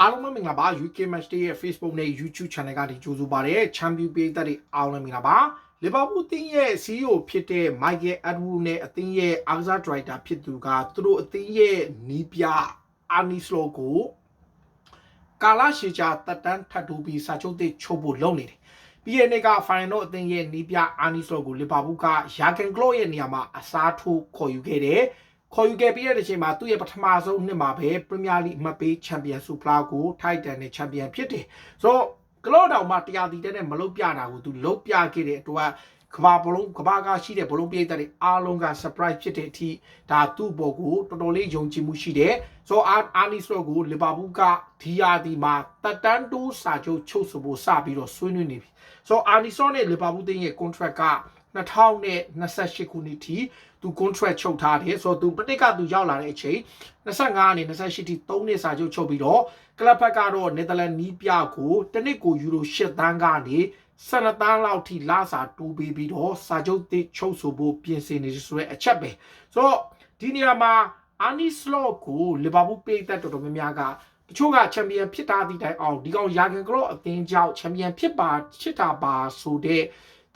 အားလုံးပဲမင်္ဂလာပါ UK Match Day ရဲ့ Facebook နဲ့ YouTube Channel ကနေကြိုဆိုပါရစေ Champion ပြည်သက်တွေအားလုံးမင်္ဂလာပါလီဗာပူးအသင်းရဲ့ CEO ဖြစ်တဲ့ Michael Edwards နဲ့အသင်းရဲ့အားကစားဒရိုက်တာဖြစ်သူကသူတို့အသင်းရဲ့နီးပြအာနီစလိုကိုကာလာရှီချာတက်တန်းထပ်တူပြီးစာချုပ်သစ်ချုပ်ဖို့လုပ်နေတယ်ပြီးရနေ့က Final အသင်းရဲ့နီးပြအာနီစလိုကိုလီဗာပူးကယာဂန်ကလော့ရဲ့နေရာမှာအစားထိုးခေါ်ယူခဲ့တယ် ခေါ်ယူခဲ့ပြီးတဲ့အချိန်မှာသူ့ရဲ့ပထမဆုံးနှစ်မှာပဲပရီးမီယာလိအမှတ်ပေးချန်ပီယံဆုဖလားကိုထိုက်တန်နဲ့ချန်ပီယံဖြစ်တယ်ဆိုတော့ကလော့တောင်မှတရားတီတဲ့နဲ့မလုတ်ပြတာကိုသူလုတ်ပြခဲ့တဲ့အတွက်ကဘာဘလုံးကဘာကရှိတဲ့ဘလုံးပြိတ္တတွေအားလုံးက surprise ဖြစ်တဲ့အထိဒါသူ့ဘောကိုတော်တော်လေးယုံကြည်မှုရှိတယ်ဆိုတော့အာအာနီစလောကိုလီဗာပူးကဒီယာဒီမှာတက်တန်းတိုးစာချုပ်ချုပ်ဆိုဖို့စပြီးတော့ဆွေးနွေးနေပြီဆိုတော့အာနီဆောနဲ့လီဗာပူးတင်းရဲ့ contract က 2028ခုနှစ်ထိသူ contract ချုပ်ထားတယ်ဆိုတော့သူပဋိကသူရောက်လာတဲ့အချိန်25နဲ့28ထိ3နှစ်စာချုပ်ချုပ်ပြီးတော့ကလပ်ဘက်ကတော့နယ်သာလန်နီးပြကိုတစ်နှစ်ကိုယူရို8သန်းကနေ12သန်းလောက်ထိလာစာတိုးပေးပြီးတော့စာချုပ်သစ်ချုပ်ဆိုဖို့ပြင်ဆင်နေဆိုတဲ့အချက်ပဲဆိုတော့ဒီနေရာမှာအာနီစလော့ကိုလီဗာပူးပေးသက်တော်တော်များများကတချို့ကချန်ပီယံဖြစ်တာဒီတိုင်အောင်ဒီကောင်ယာဂန်ကလော့အသင်းကြောင့်ချန်ပီယံဖြစ်ပါချစ်တာပါဆိုတဲ့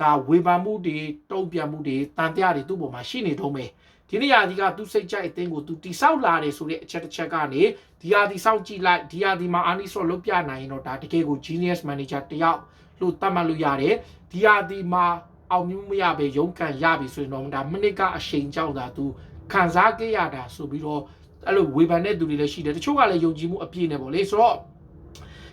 ဒါဝေဖန်မှုတွေတုံ့ပြန်မှုတွေတန်တရားတွေသူ့ပေါ်မှာရှိနေတော့မယ်ဒီနေရာဒီကသူစိတ်ကြိုက်အသင်းကိုသူတိဆောက်လာတယ်ဆိုတဲ့အချက်တစ်ချက်ကနေဒီဟာဒီဆောက်ကြည့်လိုက်ဒီဟာဒီမှာအာနီဆော့လုတ်ပြနိုင်ရင်တော့ဒါတကယ်ကို genius manager တယောက်လို့သတ်မှတ်လို့ရတယ်ဒီဟာဒီမှာအောင်မြင်မရပဲရုန်းကန်ရပြီဆိုရင်တော့ဒါမိနစ်ကအချိန်ကြောက်တာသူခံစားခဲ့ရတာဆိုပြီးတော့အဲ့လိုဝေဖန်တဲ့သူတွေလည်းရှိတယ်တချို့ကလည်းယုံကြည်မှုအပြည့်နဲ့ပေါ့လေဆိုတော့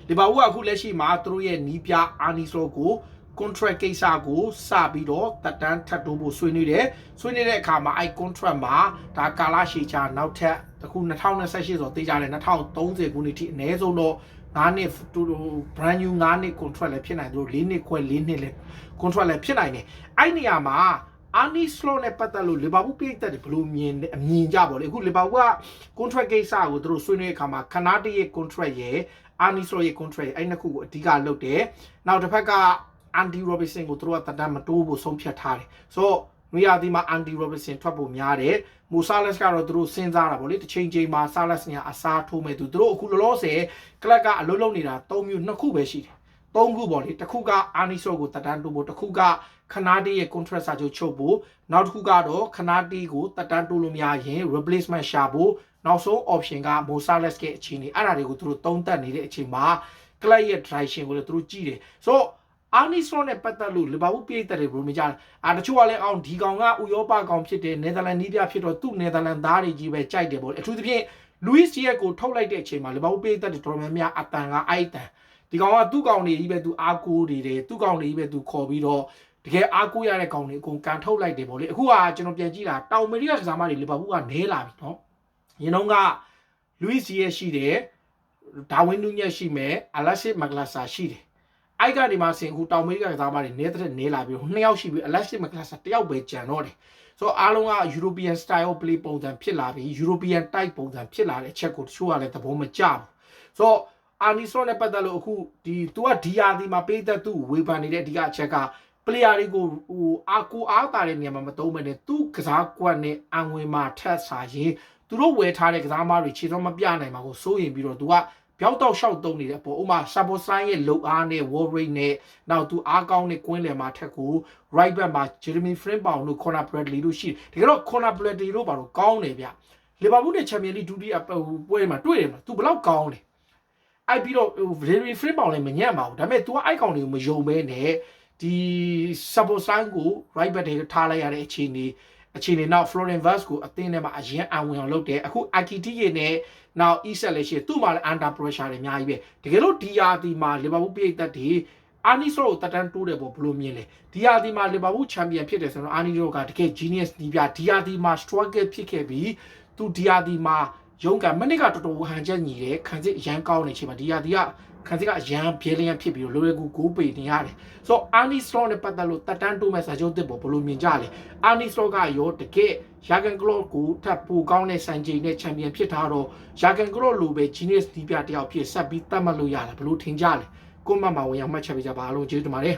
လီဗာပူးကအခုလက်ရှိမှာသူတို့ရဲ့နီးပြအာနီဆိုကို contract ကိစ္စကိုစပြီးတော့တက်တန်းထပ်တိုးဖို့ဆွေးနွေးတယ်ဆွေးနွေးတဲ့အခါမှာအဲ contract မှာဒါကာလရှည်ချာနောက်ထပ်တခု2028ဆိုတေးကြတယ်2030ခုနှစ်ထိအနည်းဆုံးတော့9နှစ်တူ brand new 9နှစ် contract လည်းဖြစ်နိုင်တယ်4နှစ်ခွဲ4နှစ်လည်း contract လည်းဖြစ်နိုင်တယ်အဲ့နေရာမှာအာနီစလိုနဲ့ပတ်သက်လို့လီဗာပူးပြည်သက်တယ်ဘယ်လိုမြင်အမြင်ကြပါလဲအခုလီဗာပူးက contract ကိစ္စကိုသူတို့ဆွေးနွေးတဲ့အခါမှာခနာတီရဲ့ contract ရဲ့အာနီစလိုရဲ့ contract ရဲ့အဲ့နှစ်ခုကိုအဓိကလုပ်တယ်နောက်တစ်ဖက်က အန်ဒီရောဘစ်ဆန်ကိုသူတို့ကတတမတိုးဖို့ဆုံးဖြတ်ထားတယ်ဆိုတော့နွေရာသီမှာအန်ဒီရောဘစ်ဆန်ထွက်ဖို့များတယ်မူဆာလက်စ်ကတော့သူတို့စဉ်းစားတာဗောလေတစ်ချိန်ချိန်မှာဆာလက်စ်ညာအစားထိုးမဲ့သူသူတို့အခုလောလောဆယ်ကလပ်ကအလုံးလုံးနေတာ၃မျိုးနှစ်ခုပဲရှိတယ်သုံးခုပေါ့လေတစ်ခုကအာနီဆိုကိုတတန်းတိုးဖို့တစ်ခုကခနာတီရဲ့ contract စာချုပ်ချုပ်ဖို့နောက်တစ်ခုကတော့ခနာတီကိုတတန်းတိုးလို့မရရင် replacement ရှာဖို့နောက်ဆုံး option ကမိုဆာလက်စ်ရဲ့အခြေအနေအဲ့ဒါတွေကိုသူတို့သုံးသပ်နေတဲ့အချိန်မှာကလပ်ရဲ့ direction ကိုလည်းသူတို့ကြည့်တယ်ဆိုတော့ အာနီစလောနဲ့ပတ်သက်လို့လီဗာပူးပြည်သက်တွေဘယ်လိုမကြလဲအာတချို့ကလည်းအောင်ဒီကောင်ကဥရောပကောင်ဖြစ်တယ်နယ်သာလန်နီးပြဖြစ်တော့သူ့နယ်သာလန်သားတွေကြီးပဲကြိုက်တယ်ပေါ့အထူးသဖြင့်လူးစ်ဂျီယက်ကိုထုတ်လိုက်တဲ့အချိန်မှာလီဗာပူးပြည်သက်တွေတော်တော်များများအတန်ကအိုက်တန်ဒီကောင်ကသူ့ကောင်တွေကြီးပဲသူအားကိုးနေတယ်သူ့ကောင်တွေကြီးပဲသူခေါ်ပြီးတော့တကယ်အားကိုးရတဲ့ကောင်တွေအကုန်ကန်ထုတ်လိုက်တယ်ပေါ့လေအခုကကျွန်တော်ပြန်ကြည့်တာတောင်အမေရိကကစားမတွေလီဗာပူးကနဲလာပြီနော်ရင်တော့ကလူးစ်ဂျီယက်ရှိတယ်ဒါဝင်းနူးညက်ရှိမယ်အလက်စစ်မဂလာဆာရှိတယ် အိုက်ကနေမှဆင်အခုတောင်အမေရိကကစားမတွေနေတဲ့နေလာပြီးနှစ်ယောက်ရှိပြီး elastic McClass တယောက်ပဲကြံတော့တယ်ဆိုတော့အားလုံးက European style play ပုံစံဖြစ်လာပြီး European type ပုံစံဖြစ်လာတဲ့အချက်ကိုတချို့ကလည်းသဘောမကျဘူးဆိုတော့အာနီဆိုနဲ့ပတ်သက်လို့အခုဒီ तू ကဒီယာဒီမှာပေးသက်သူဝေဖန်နေတဲ့အဓိကအချက်က player တွေကိုဟိုအာကိုအားတာတဲ့နေရာမှာမသုံးမနဲ့သူကစားကွက်နဲ့အံဝင်မှာထက်စာရင်သူတို့ဝယ်ထားတဲ့ကစားမတွေခြေတော့မပြနိုင်ပါဘူးစိုးရင်ပြီးတော့ तू က ပျောက်တော့ရှောက်တုံးနေတဲ့အပေါ်ဥမာဆာဘောဆိုင်ရဲ့လုံအားနဲ့ wall rate နဲ့နောက်သူအားကောင်းတဲ့ကွင်းလယ်မှာထက်ကို right back မှာ Jeremy Frimpong တို့ Conor Bradley တို့ရှိတယ်တကယ်တော့ Conor Bradley တို့ဘာလို့ကောင်းတယ်ဗျလီဗာပူးနဲ့ချန်ပီယံလိဒုတိယပွဲမှာတွေ့တယ်မှာ तू ဘယ်လောက်ကောင်းလဲအဲ့ပြီးတော့ Jeremy Frimpong လည်းမညံ့ပါဘူးဒါပေမဲ့ तू ကအိုက်ကောင်တွေကိုမယုံမဲနဲ့ဒီ Sabosan ကို right back တွေထားလိုက်ရတဲ့အခြေအနေ အခြေအနေနောက် Florian Vaz ကိုအသင်းထဲမှာအရင်အဝင်အောင်လုပ်တယ်အခု Akiti ရဲ့နဲ့နောက် Isak လည်းရှိတယ်သူ့မှာလည်း under pressure တွေအများကြီးပဲတကယ်လို့ဒီယာဒီမှာ Liverpool ပြည်သက်တွေအာနီဆိုကိုတတန်းတိုးတယ်ပေါ့ဘလို့မြင်လဲဒီယာဒီမှာ Liverpool champion ဖြစ်တယ်ဆိုတော့အာနီဆိုကတကယ် genius ဒီပြဒီယာဒီမှာ struggle ဖြစ်ခဲ့ပြီးသူဒီယာဒီမှာရုန်းကန်မနစ်ကတော်တော်ဟန်ချက်ညီတယ်ခံစစ်အရန်ကောင်းနေချိန်မှာဒီယာဒီက ခံစစ်ကအရန်ပြဲလျံဖြစ်ပြီးတော့လိုရကူကိုပေနေရတယ်ဆိုတော့အာနီစလောနဲ့ပတ်သက်လို့တက်တန်းတိုးမဲ့စာချုပ်တစ်ပေါ်ဘလို့မြင်ကြလဲအာနီစလောကရောတကယ်ယာဂန်ကလော့ကိုထပ်ပိုကောင်းတဲ့စံချိန်နဲ့ချန်ပီယံဖြစ်ထားတော့ယာဂန်ကလော့လိုပဲ genius ဒီပြတယောက်ဖြစ်ဆက်ပြီးတတ်မှတ်လို့ရတာဘလို့ထင်ကြလဲကိုမမဝင်အောင်မှတ်ချက်ပေးကြပါအားလုံးကျေးဇူးတင်ပါတယ်